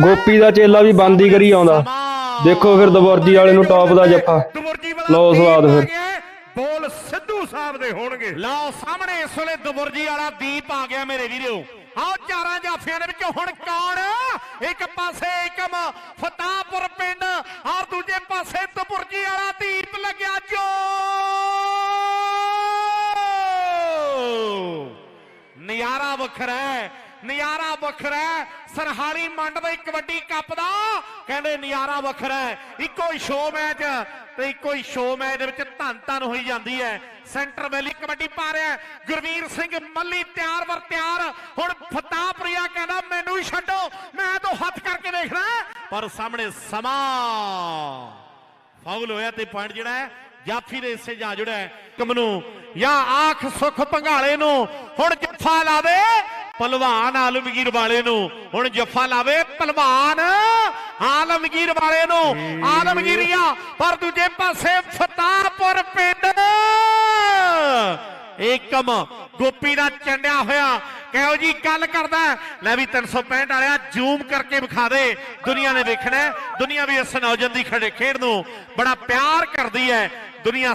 ਗੋਪੀ ਦਾ ਚੇਲਾ ਵੀ ਬੰਦੀ ਕਰੀ ਆਉਂਦਾ। ਦੇਖੋ ਫਿਰ ਦਬੁਰਜੀ ਵਾਲੇ ਨੂੰ ਟੌਪ ਦਾ ਜੱਫਾ। ਲਓ ਸਵਾਦ ਫਿਰ। ਬੋਲ ਸਿੱਧੂ ਸਾਹਿਬ ਦੇ ਹੋਣਗੇ। ਲਓ ਸਾਹਮਣੇ ਇਸ ਵੇਲੇ ਦਬੁਰਜੀ ਵਾਲਾ ਦੀਪ ਆ ਗਿਆ ਮੇਰੇ ਵੀਰੋ। ਆਓ ਚਾਰਾਂ ਜਾਫੀਆਂ ਦੇ ਵਿੱਚੋਂ ਹੁਣ ਕੌਣ? ਇੱਕ ਪਾਸੇ ਏਕਮ ਫਤਾਪੁਰ ਪਿੰਡ ਔਰ ਦੂਜੇ ਪਾਸੇ ਦਬੁਰਜੀ ਵਾਲਾ ਦੀਪ ਲੱਗਿਆ ਜੋ। ਨਜ਼ਾਰਾ ਵੱਖਰਾ ਹੈ। ਨਜ਼ਾਰਾ ਵੱਖਰਾ ਹੈ ਸਰਹਾਲੀ ਮੰਡ ਦੇ ਕਬੱਡੀ ਕੱਪ ਦਾ। ਕਹਿੰਦੇ ਨਜ਼ਾਰਾ ਵੱਖਰਾ ਇੱਕੋ ਹੀ ਸ਼ੋ ਮੈਚ ਤੇ ਇੱਕੋ ਹੀ ਸ਼ੋ ਮੈਚ ਦੇ ਵਿੱਚ ਧੰਨ ਧੰਨ ਹੋਈ ਜਾਂਦੀ ਹੈ। ਸੈਂਟਰ ਵੈਲੀ ਕਬੱਡੀ ਪਾ ਰਿਹਾ ਗੁਰਵੀਰ ਸਿੰਘ ਮੱਲੀ ਤਿਆਰ ਵਰ ਤਿਆਰ। ਹੁਣ ਫਤਾਪਰੀਆ ਕਹਿੰਦਾ, ਮੈਨੂੰ ਛੱਡੋ, ਮੈਂ ਤਾਂ ਹੱਥ ਕਰਕੇ ਦੇਖਣਾ ਪਰ ਸਾਹਮਣੇ ਸਮਾਂ। ਫਾਉਲ ਹੋਇਆ ਤੇ ਪੁਆਇੰਟ ਜਿਹੜਾ ਹੈ, ਜਾਫੀ ਦੇ ਹਿੱਸੇ ਜਾ ਜੁੜਿਆ ਕਮ ਨੂੰ ਜਾਂ ਆਖ ਸੁਖ ਭੰਗਾਲੇ ਨੂੰ ਹੁਣ ਜੱਫਾ ਲਾਵੇ ਪਹਿਲਵਾਨ ਆਲਮਗੀਰ ਵਾਲੇ ਨੂੰ। ਹੁਣ ਜੱਫਾ ਲਾਵੇ ਪਹਿਲਵਾਨ ਆਲਮਗੀਰ ਵਾਲੇ ਨੂੰ। ਆਲਮਗੀਰੀਆ ਪਰ ਦੂਜੇ ਪਾਸੇ ਫਤਾਪੁਰ ਪਿੰਡ। ਏਕਮ ਗੋਪੀ ਦਾ ਚੰਡਿਆ ਹੋਇਆ। ਕਹੋ ਜੀ ਗੱਲ ਕਰਦਾ ਹੈ। ਲੈ ਵੀ 365 ਵਾਲਿਆ, ਜ਼ੂਮ ਕਰਕੇ ਵਿਖਾ ਦੇ। ਦੁਨੀਆ ਨੇ ਵੇਖਣਾ ਹੈ। ਦੁਨੀਆ ਵੀ ਇਸ ਨੌਜਵਾਨ ਦੀ ਖੜੇ ਖੇਡ ਨੂੰ ਬੜਾ ਪਿਆਰ ਕਰਦੀ ਹੈ। ਦੁਨੀਆ